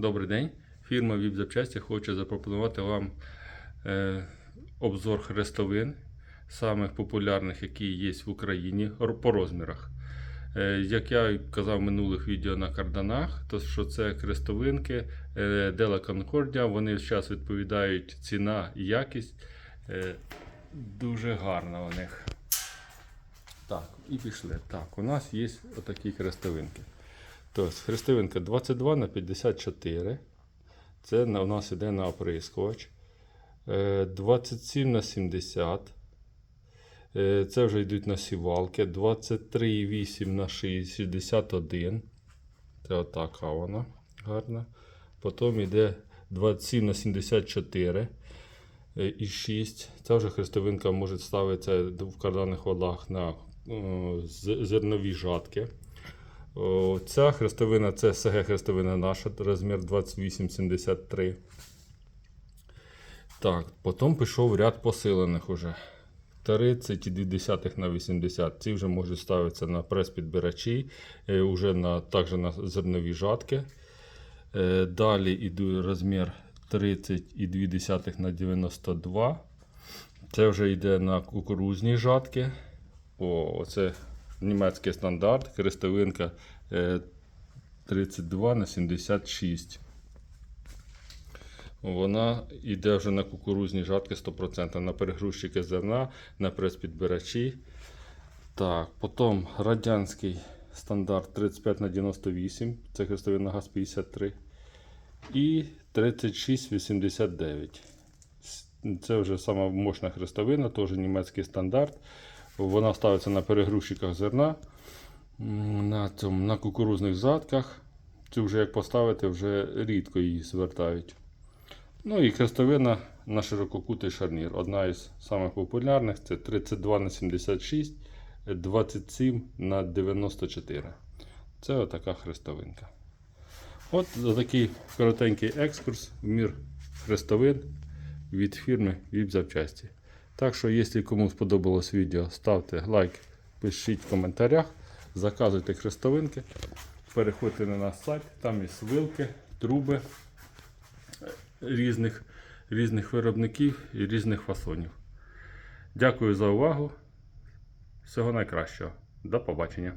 Добрий день. Фірма VIP Запчасті хоче запропонувати вам е, обзор хрестовин, самих популярних, які є в Україні по розмірах. Е, як я казав в минулих відео на карданах, то що це хрестовинки е, Della Concordia, вони зараз відповідають ціна і якість. Е, дуже гарна у них. Так, і пішли. Так, у нас є отакі хрестовинки. Тобто хрестовинка 22 на 54. Це у нас іде на оприскувач. Е, 27 на 70. Е, Це вже йдуть на сівалки. 23,8 на 6, 61. Це отака вона гарна. Потім йде 27 на 74 е, і 6. Ця вже хрестовинка може ставитися в карданних валах на е, зернові жатки. Ця хрестовина це СГ хрестовина наша, розмір 2873. Так, потім пішов ряд посилених уже. 30,2 на 80. Ці вже можуть ставитися на прес-підбирачі, е, уже на, також на зернові жатки. Е, Далі йде розмір 30,2 на 92. Це вже йде на кукурузні жатки. О, оце німецький стандарт, хрестовинка е, 32 на 76. Вона йде вже на кукурузні жатки 100%, на перегрузчики зерна, на прес-підбирачі. Так, потім радянський стандарт 35 на 98, це хрестовина ГАЗ-53. І 3689. Це вже сама мощна хрестовина, теж німецький стандарт. Вона ставиться на перегрузчиках зерна, на, цьому, на кукурузних затках. Цю вже як поставити, вже рідко її звертають. Ну і хрестовина на ширококутий шарнір. Одна із самих популярних це 32 на 76, 27 на 94. Це отака хрестовинка. От такий коротенький екскурс в мір хрестовин від фірми VIP Запчасті. Так що, якщо кому сподобалось відео, ставте лайк, пишіть в коментарях, заказуйте хрестовинки, переходьте на наш сайт, там є вилки, труби різних, різних виробників і різних фасонів. Дякую за увагу. Всього найкращого. До побачення.